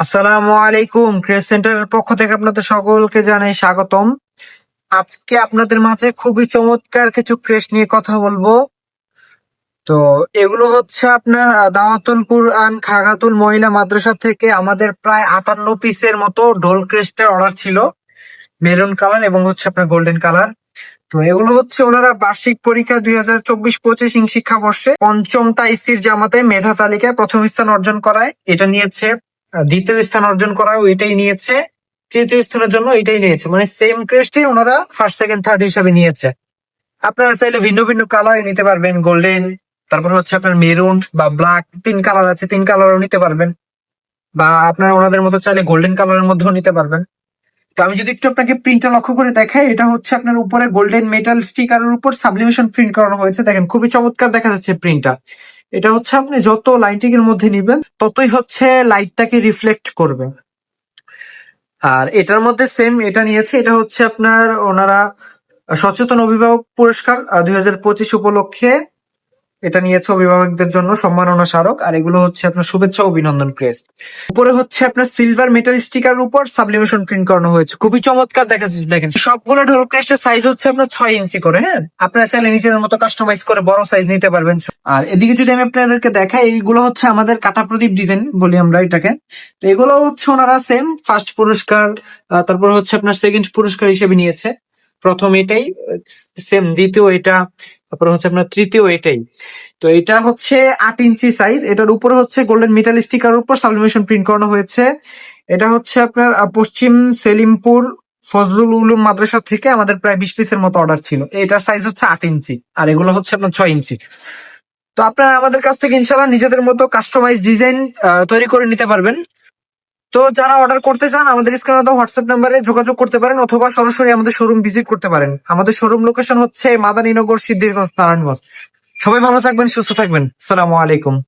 আসসালামু আলাইকুম ক্রেস সেন্টারের পক্ষ থেকে আপনাদের সকলকে জানাই স্বাগতম। আজকে আপনাদের মাঝে খুবই চমৎকার কিছু ক্রেস নিয়ে কথা বলব। তো এগুলো হচ্ছে আপনার দাওয়াতুল কুরআন খাগাতুল মহিলা মাদ্রাসা থেকে আমাদের প্রায় আটান্ন পিসের মতো ঢোল ক্রেস্টের অর্ডার ছিল। মেরুন কালার এবং হচ্ছে আপনার গোল্ডেন কালার। তো এগুলো হচ্ছে ওনারা বার্ষিক পরীক্ষা দুই হাজার চব্বিশ পঁচিশ ইং শিক্ষাবর্ষে পঞ্চমটা ইসির জামাতে মেধা তালিকায় প্রথম স্থান অর্জন করায়। এটা নিয়েছে দ্বিতীয় স্থান অর্জন করায় এটাই নিয়েছে। তৃতীয় স্থানের জন্য এটাই নিয়েছে। মানে সেম ক্রেস্টে ওনারা ফার্স্ট সেকেন্ড থার্ড হিসাবে নিয়েছে। আপনারা চাইলে ভিন্ন ভিন্ন কালারে নিতে পারবেন। গোল্ডেন তারপর হচ্ছে আপনার মেরুন বা ব্ল্যাক তিন কালার আছে, তিন কালারও নিতে পারবেন। বা আপনারা ওনাদের মতো চাইলে গোল্ডেন কালারের মধ্যেও নিতে পারবেন। তো আমি যদি একটু আপনাকে প্রিন্টটা লক্ষ্য করে দেখাই, এটা হচ্ছে আপনার উপরে গোল্ডেন মেটাল স্টিকারের উপর সাবলিমেশন প্রিন্ট করানো হয়েছে। দেখেন, খুবই চমৎকার দেখা যাচ্ছে প্রিন্টটা এটা হচ্ছে আপনি যত লাইটিং এর মধ্যে নিবেন, ততই হচ্ছে লাইটটাকে রিফ্লেক্ট করবে। আর এটার মধ্যে সেম এটা নিয়েছে, এটা হচ্ছে আপনার ওনারা সচেতন অভিভাবক পুরস্কার দুই হাজার পঁচিশ উপলক্ষে এটা নিয়েছে অভিভাবকদের জন্য সম্মাননা স্মারক, আর এগুলো হচ্ছে আপনার শুভেচ্ছা, অভিনন্দন, ক্রেস্ট। উপরে হচ্ছে আপনার সিলভার মেটাল স্টিকার উপর সাবলিমেশন প্রিন্ট করানো হয়েছে। খুবই চমৎকার দেখা যাচ্ছে দেখেন। সবগুলো ঢোল ক্রেস্টের সাইজ হচ্ছে আপনার ছয় ইঞ্চি করে হ্যাঁ? আপনারা চাইলে নিজেদের মতো কাস্টমাইজ করে বড় সাইজ নিতে পারবেন। আর এদিকে যদি আমি আপনাদেরকে দেখাই, এইগুলো হচ্ছে আমাদের কাটা প্রদীপ ডিজাইন বলি আমরা এটাকে। তো এগুলো হচ্ছে ওনারা সেম ফার্স্ট পুরস্কার তারপর হচ্ছে আপনার সেকেন্ড পুরস্কার হিসেবে নিয়েছে। প্রথম এটাই সেম দ্বিতীয় এটা, তারপর হচ্ছে আপনার তৃতীয় এটাই। তো এটা হচ্ছে আট ইঞ্চি সাইজ এটার উপরে হচ্ছে গোল্ডেন মেটাল স্টিকার উপর সাবলিমেশন প্রিন্ট করানো হয়েছে। এটা হচ্ছে আপনার পশ্চিম সেলিমপুর ফজলুল উলুম মাদ্রাসা থেকে আমাদের প্রায় বিশ পিসের মতো অর্ডার ছিল। এটার সাইজ হচ্ছে আট ইঞ্চি, আর এগুলো হচ্ছে আপনার ছয় ইঞ্চি। তো আপনারা আমাদের কাছ থেকে ইনশাল্লাহ নিজেদের মতো কাস্টমাইজ ডিজাইন তৈরি করে নিতে পারবেন। তো যারা অর্ডার করতে চান, আমাদের স্ক্রিনে তো হোয়াটসঅ্যাপ নাম্বারে যোগাযোগ করতে পারেন অথবা সরাসরি আমাদের শোরুম ভিজিট করতে পারেন। আমাদের শোরুম লোকেশন হচ্ছে মাদানীনগর সিদ্ধিরগঞ্জ, নারায়ণগঞ্জ। সবাই ভালো থাকবেন, সুস্থ থাকবেন। সালামু আলাইকুম।